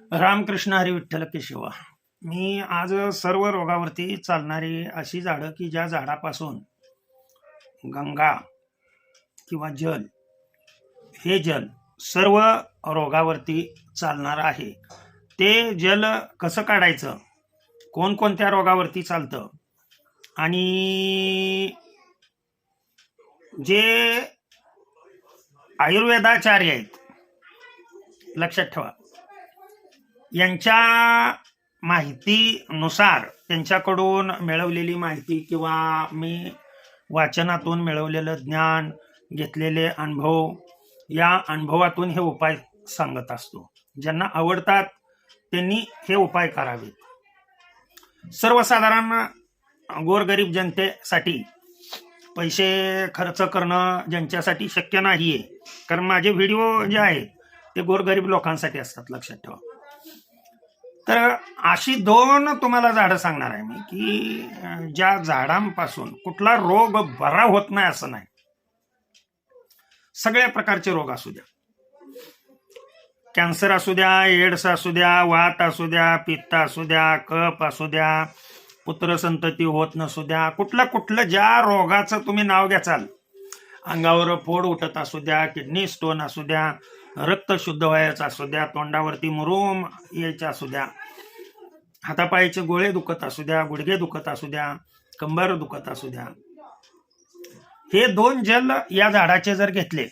रामकृष्ण हरी विठ्ठल केशवा मी आज सर्व रोगावरती चालणारी अशी झाडं की ज्या झाडापासून गंगा किंवा जल हे जल सर्व रोगावरती चालणार आहे. ते जल कसं काढायचं? कोणकोणत्या रोगावरती चालतं? आणि जे आयुर्वेदाचार्य आहेत लक्षात ठेवा यांच्या माहितीनुसार त्यांच्याकडून मिळवलेली माहिती किंवा मी वाचनातून मिळवलेलं ज्ञान घेतलेले अनुभव या अनुभवातून हे उपाय सांगत असतो. ज्यांना आवडतात त्यांनी हे उपाय करावेत. सर्वसाधारण गोरगरीब जनतेसाठी पैसे खर्च करणं ज्यांच्यासाठी शक्य नाही आहे कारण माझे व्हिडिओ जे आहेत ते गोरगरीब लोकांसाठी असतात लक्षात ठेवा. तर अशी दोन तुम्हाला झाडं सांगणार आहे मी की ज्या झाडांपासून कुठला रोग बरा होत नाही असं नाही. सगळ्या प्रकारचे रोग असू द्या. कॅन्सर असू द्या एड्स असू द्या वात असू द्या पित्त असू द्या कप असू द्या पुत्रसंतती होत नसू द्या कुठलं कुठलं ज्या रोगाचं तुम्ही नाव घ्याचाल. अंगावर फोड उठत असू द्या किडनी स्टोन असू द्या रक्त शुद्ध व्हायचं असू द्या तोंडावरती मुरूम यायचं असू द्या हातापायाचे गोळे दुखत असू द्या गुडघे दुखत असू द्या कंबर दुखत असू द्या. हे दोन जल या झाडाचे जर घेतले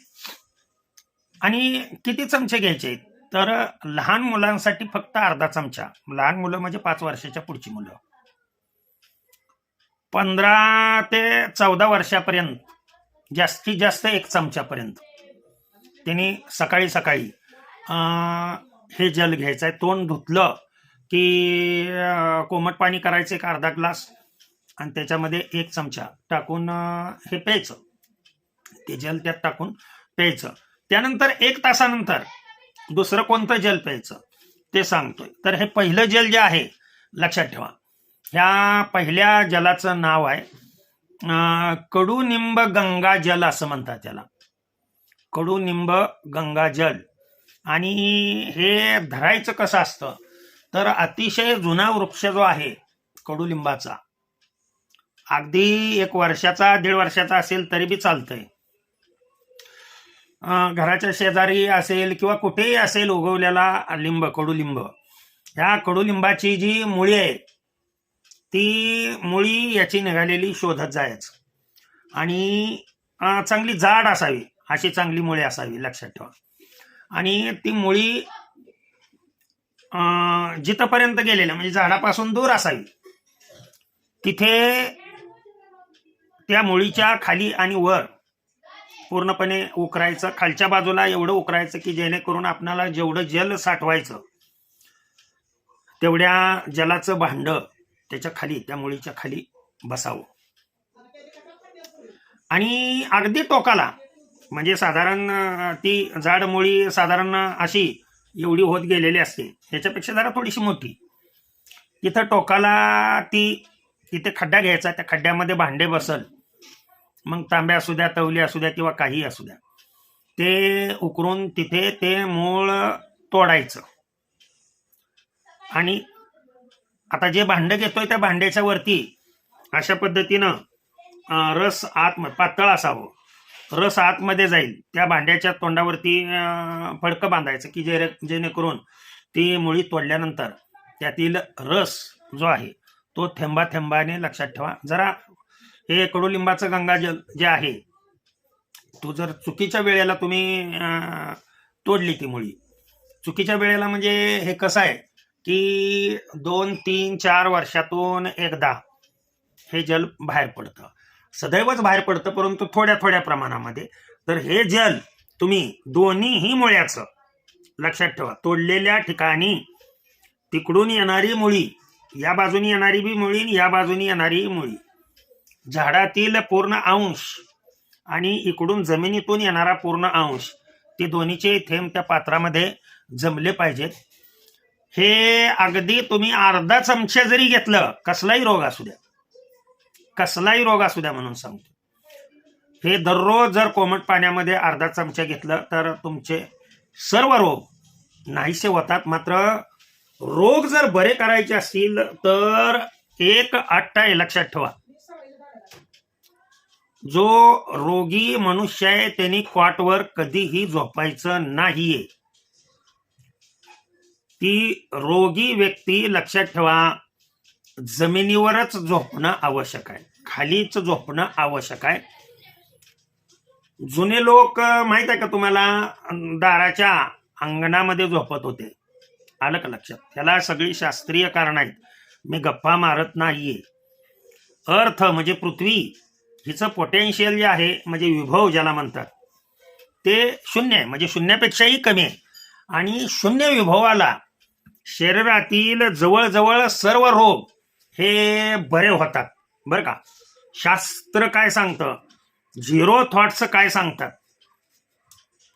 आणि किती चमचे घ्यायचे? तर लहान मुलांसाठी फक्त अर्धा चमचा. लहान मुलं म्हणजे पाच वर्षाच्या पुढची मुलं. पंधरा ते चौदा वर्षापर्यंत जास्तीत जास्त एक चमच्यापर्यंत. त्यांनी सकाळी सकाळी अं, हे जल घ्यायचं आहे तोंड धुतलं की कोमट पाणी करायचं एक अर्धा ग्लास आणि त्याच्यामध्ये एक चमचा टाकून हे प्यायचं. ते जल त्यात टाकून प्यायचं. त्यानंतर एक तासानंतर दुसरं कोणतं जल प्यायचं ते सांगतोय. तर हे पहिलं जल जे आहे लक्षात ठेवा. ह्या पहिल्या जलाचं नाव आहे अं, कडुनिंब गंगा जल असं म्हणतात त्याला. कडुनिंब गंगा जल. आणि हे धरायचं कसं असतं? तर अतिशय जुना वृक्ष जो आहे कडुलिंबाचा अगदी एक वर्षाचा दीड वर्षाचा असेल तरी बी चालतंय. घराच्या शेजारी असेल किंवा कुठेही असेल उगवलेला लिंब कडुलिंब ह्या कडुलिंबाची जी मुळी आहे ती मुळी याची निघालेली शोधत जायच. आणि चांगली जाड असावी अशी चांगली मुळी असावी लक्षात ठेवा. आणि ती मुळी जिथपर्यंत गेलेलं म्हणजे झाडापासून दूर असावी. तिथे त्या मुळीच्या खाली आणि वर पूर्णपणे उकरायचं खालच्या बाजूला एवढं उकरायचं की जेणेकरून आपणाला जेवढं जल साठवायचं तेवढ्या जलाचं भांड त्याच्याखाली त्या मुळीच्या खाली बसावं. आणि अगदी टोकाला म्हणजे साधारण ती झाड मुळी साधारण अशी एवढी होत गेलेली असते. त्याच्यापेक्षा जरा थोडीशी मोठी. तिथं टोकाला ती तिथे खड्डा घ्यायचा. त्या खड्ड्यामध्ये भांडे बसल. मग तांब्या असू द्या तवली असू द्या किंवा काही असू द्या. ते उकरून तिथे ते मूळ तोडायचं. आणि आता जे भांडं घेतोय त्या भांड्याच्या वरती अशा पद्धतीनं रस आत पातळ असावं. रस आतमध्ये जाईल. त्या भांड्याच्या तोंडावरती फडकं बांधायचं की जे जेणेकरून ती मुळी तोडल्यानंतर त्यातील रस जो आहे तो थेंबा थेंबाने लक्षात ठेवा. जरा हे कडुलिंबाचं गंगाजल जे आहे तो जर चुकीच्या वेळेला तुम्ही तोडली ती मुळी चुकीच्या वेळेला म्हणजे हे कसं आहे की दोन तीन चार वर्षातून एकदा हे जल बाहेर पडतं. सदैवच बाहेर पडतं परंतु थोड्या थोड्या प्रमाणामध्ये. तर हे जल तुम्ही दोन्हीही मुळ्याचं लक्षात ठेवा. तोडलेल्या ठिकाणी तिकडून येणारी मुळी या बाजूनी येणारी बी मुळी आणि या बाजूनी येणारी मुळी. झाडातील पूर्ण अंश आणि इकडून जमिनीतून येणारा पूर्ण अंश ते दोन्हीचे थेंब त्या पात्रामध्ये जमले पाहिजेत. हे अगदी तुम्ही अर्धा चमचे जरी घेतलं कसलाही रोग असू द्या कसलाही रोग असू द्या म्हणून सांगतो. हे दररोज जर कोमट पाण्यामध्ये अर्धा चमचा घेतलं तर तुमचे सर्व रोग नाहीसे होतात. मात्र रोग जर बरे करायचे असतील तर एक अट्टा आहे लक्षात ठेवा. जो रोगी मनुष्य आहे त्यांनी क्वाटवर कधीही झोपायचं नाहीये. ती रोगी व्यक्ती लक्षात ठेवा. जमिनीवरच झोपणं आवश्यक आहे. खालीच झोपणं आवश्यक आहे. जुने लोक माहीत आहे का तुम्हाला? दाराच्या अंगणामध्ये झोपत होते. आलं का लक्षात? त्याला सगळी शास्त्रीय कारण आहेत. मी गप्पा मारत नाहीये. अर्थ म्हणजे पृथ्वी. हिचं पोटेन्शियल जे आहे म्हणजे विभव ज्याला म्हणतात ते शून्य आहे. म्हणजे शून्यापेक्षाही कमी आहे. आणि शून्य विभवाला शरीरातील जवळजवळ सर्व रोग हे बरे होतात. बरं का? शास्त्र काय सांगतं? झिरो थॉट्स काय सांगतात?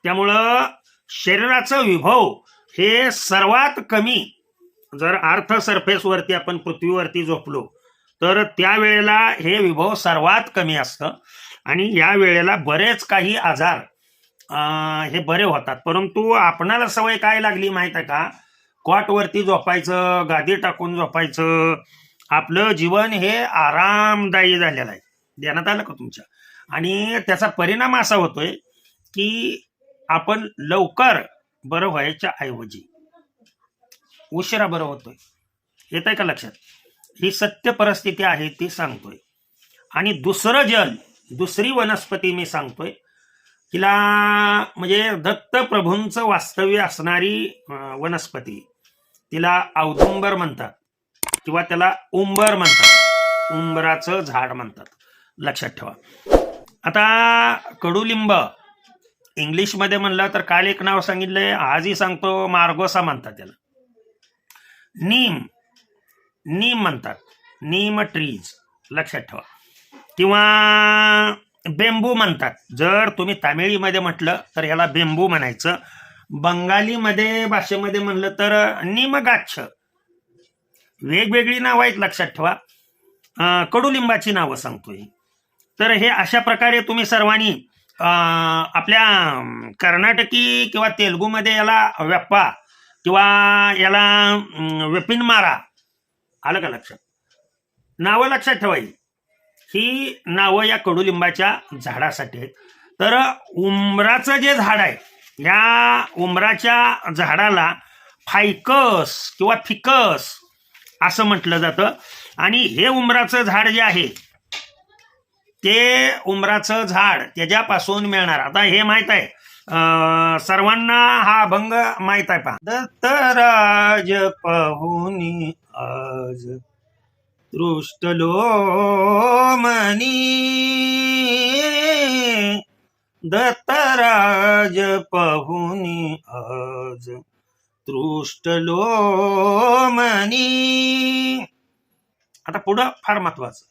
त्यामुळं शरीराचं विभव हे सर्वात कमी. जर अर्थ सरफेसवरती आपण पृथ्वीवरती झोपलो तर त्यावेळेला हे विभव सर्वात कमी असतं. आणि या वेळेला बरेच काही आजार हे बरे होतात. परंतु आपणाला सवय काय लागली माहीत आहे का? कॉटवरती झोपायचं गादी टाकून झोपायचं आपलं जीवन हे आरामदायी झालेलं आहे. ध्यानात आलं का तुमच्या? आणि त्याचा परिणाम असा होतोय की आपण लवकर बरं व्हायच्या ऐवजी उशिरा बरं होतोय. येत आहे का लक्षात? ही सत्य परिस्थिती आहे ती सांगतोय. आणि दुसरं जल दुसरी वनस्पती मी सांगतोय तिला म्हणजे दत्तप्रभूंचं वास्तव्य असणारी वनस्पती तिला औदुंबर म्हणतात. किंवा त्याला उंबर म्हणतात. उंबराचं झाड म्हणतात. लक्षात ठेवा. आता कडुलिंब. इंग्लिशमध्ये म्हणलं तर काल एक नाव सांगितलंय आजही सांगतो मार्गोसा म्हणतात त्याला. नीम. नीम म्हणतात. नीम ट्रीज लक्षात ठेवा. किंवा बेंबू म्हणतात. जर तुम्ही तामिळीमध्ये म्हटलं तर ह्याला बेंबू म्हणायचं. बंगालीमध्ये भाषेमध्ये म्हणलं तर निमगाच्छ. वेगवेगळी नावं आहेत लक्षात ठेवा. कडुलिंबाची नावं सांगतोय. तर हे अशा प्रकारे तुम्ही सर्वांनी आपल्या कर्नाटकी किंवा तेलुगूमध्ये याला व्यप्पा किंवा याला वेपिन मारा आलं का लक्षात? नावं लक्षात ठेवायची ही. नावं या कडुलिंबाच्या झाडासाठी आहेत. तर उमराचं जे झाड आहे या उमराच्या झाडाला फायकस किंवा फिकस असं म्हटलं जातं. आणि हे उमराचं झाड जे आहे ते उमराचं झाड त्याच्यापासून मिळणार. आता हे माहीत आहे. सर्वांना हा अभंग माहीत आहे पहा. दत्तराज पाहुनी आज दृष्टलो मनी दत्तराज पाहुनी आज मनी आता पुढं फार महत्वाचं.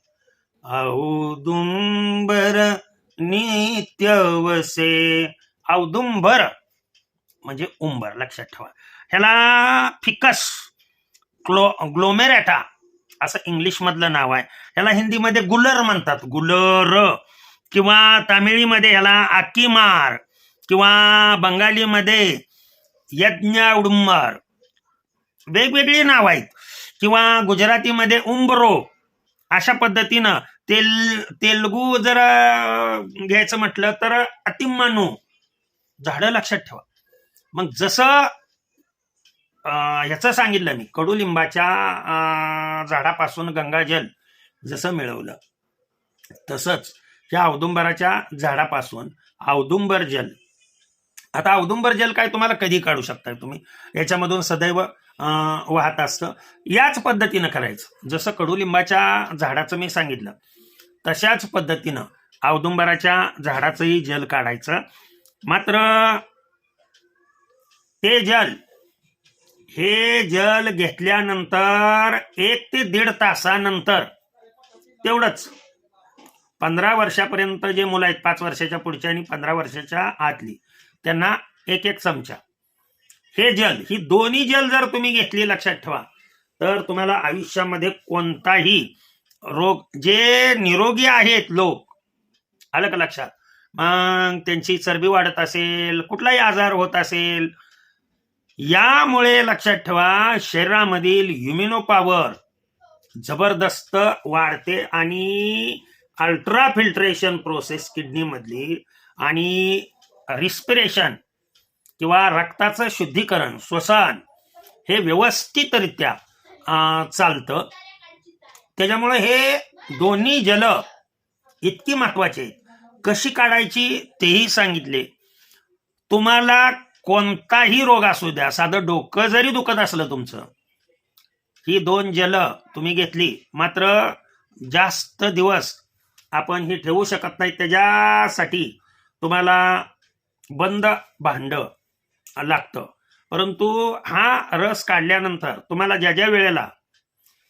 औदुंबर नित्यवसे औदुंबर म्हणजे उंबर लक्षात ठेवा. ह्याला फिकस क्लो ग्लोमेरॅटा असं इंग्लिश मधलं नाव आहे. ह्याला हिंदीमध्ये गुलर म्हणतात. गुलर किंवा तामिळीमध्ये ह्याला आकिमार किंवा बंगालीमध्ये यज्ञ उडुंबर वेगवेगळी नाव आहेत. किंवा गुजरातीमध्ये उंबरो अशा पद्धतीनं तेल तेलगू जर घ्यायचं म्हटलं तर अतिमानू झाडं लक्षात ठेवा. मग जसं ह्याचं सांगितलं मी कडुलिंबाच्या झाडापासून गंगाजल जसं मिळवलं तसंच या औदुंबराच्या झाडापासून औदुंबर जल आता औदुंबर जल काय तुम्हाला कधी काढू शकता तुम्ही? याच्यामधून सदैव वाहत असतं. याच पद्धतीनं करायचं. जसं कडुलिंबाच्या झाडाचं मी सांगितलं तशाच पद्धतीनं औदुंबराच्या झाडाचंही जल काढायचं. मात्र ते जल हे जल घेतल्यानंतर एक ते दीड तासानंतर तेवढंच पंधरा वर्षापर्यंत जे मुलं आहेत पाच वर्षाच्या पुढच्या आणि पंधरा वर्षाच्या आतली त्यांना एक एक चमचा. हे जल ही दोन्ही जल जर तुम्ही घेतली लक्षात ठेवा तर तुम्हाला आयुष्यामध्ये कोणताही रोग जे निरोगी आहेत लोक आलं का लक्षात? मग त्यांची चरबी वाढत असेल कुठलाही आजार होत असेल यामुळे लक्षात ठेवा शरीरामधील युमिनो पॉवर जबरदस्त वाढते आणि अल्ट्रा फिल्ट्रेशन प्रोसेस किडनीमधली आणि रिस्पिरेशन किंवा रक्ताचं शुद्धीकरण श्वसन हे व्यवस्थितरित्या चालतं. त्याच्यामुळे हे दोन्ही जल इतकी महत्त्वाचे कशी काढायची तेही सांगितले. तुम्हाला कोणताही रोग असू द्या साधं डोकं जरी दुखत असलं तुमचं ही दोन जल तुम्ही घेतली मात्र जास्त दिवस आपण ही ठेवू शकत नाही. त्याच्यासाठी तुम्हाला बंद भांड लागतं. परंतु हा रस काढल्यानंतर तुम्हाला ज्या ज्या वेळेला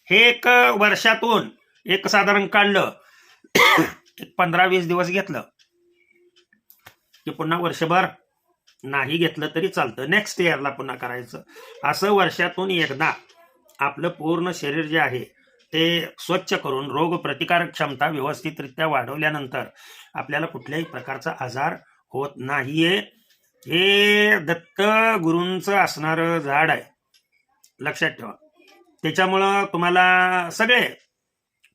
हे एक वर्षातून एक साधारण काढलं एक पंधरा वीस दिवस घेतलं की पुन्हा वर्षभर नाही घेतलं तरी चालतं. नेक्स्ट इयरला पुन्हा करायचं. असं वर्षातून एकदा आपलं पूर्ण शरीर जे आहे ते स्वच्छ करून रोग प्रतिकारक क्षमता व्यवस्थितरित्या वाढवल्यानंतर आपल्याला कुठल्याही प्रकारचा आजार होत नाहीये. हे दत्त गुरूंचं असणारं झाड आहे. लक्षात ठेवा. त्याच्यामुळं तुम्हाला सगळे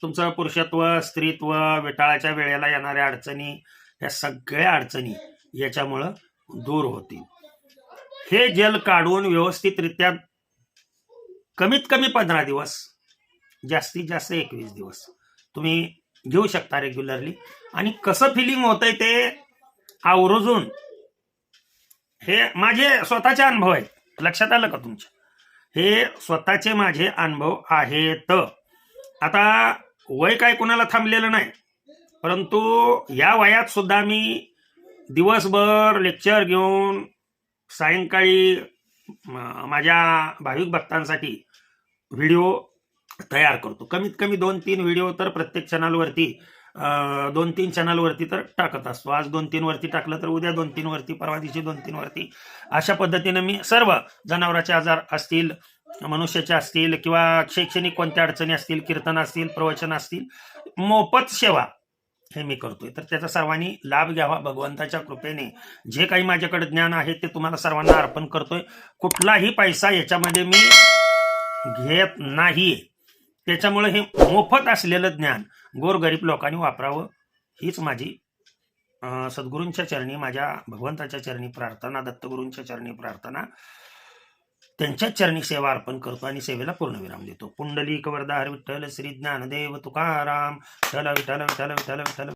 तुमचं पुरुषत्व स्त्रीत्व विटाळाच्या वेळेला येणाऱ्या अडचणी या सगळ्या अडचणी याच्यामुळं दूर होतील. हे जल काढून व्यवस्थितरित्या कमीत कमी पंधरा दिवस जास्तीत जास्त एकवीस दिवस तुम्ही घेऊ शकता रेग्युलरली आणि कसं फिलिंग होतंय ते आवर्जून हे माझे स्वतःचे अनुभव आहेत. लक्षात आलं का तुमच्या? हे स्वतःचे माझे अनुभव आहेत. आता वय काय कोणाला थांबलेलं नाही. परंतु या वयात सुद्धा मी दिवसभर लेक्चर घेऊन सायंकाळी माझ्या भाविक भक्तांसाठी व्हिडिओ तयार करतो. कमीत कमी दोन तीन व्हिडिओ तर प्रत्येक चॅनलवरती दोन तीन चॅनलवरती तर टाकत असतो. आज दोन तीन वरती टाकलं तर उद्या दोन तीन वरती परवा दिवशी दोन तीन वरती. अशा पद्धतीनं मी सर्व जनावरांचे आजार असतील मनुष्याचे असतील किंवा शैक्षणिक कोणत्या अडचणी असतील कीर्तन असतील प्रवचन असतील मोफत सेवा हे मी करतोय. तर त्याचा सर्वांनी लाभ घ्यावा भगवंताच्या कृपेने. जे काही माझ्याकडे ज्ञान आहे ते तुम्हाला सर्वांना अर्पण करतोय. कुठलाही पैसा याच्यामध्ये मी घेत नाही त्याच्यामुळे हे मोफत असलेलं ज्ञान गोरगरीब लोकांनी वापरावं हीच माझी सद्गुरूंच्या चरणी माझ्या भगवंताच्या चरणी प्रार्थना दत्तगुरूंच्या चरणी प्रार्थना त्यांच्याच चरणी सेवा अर्पण करतो आणि सेवेला पूर्णविराम देतो. पुंडलिक वरदार विठ्ठल श्री ज्ञानदेव तुकाराम विठ्ठल विठ्ठल विठ्ठल विठ्ठल विठ्ठल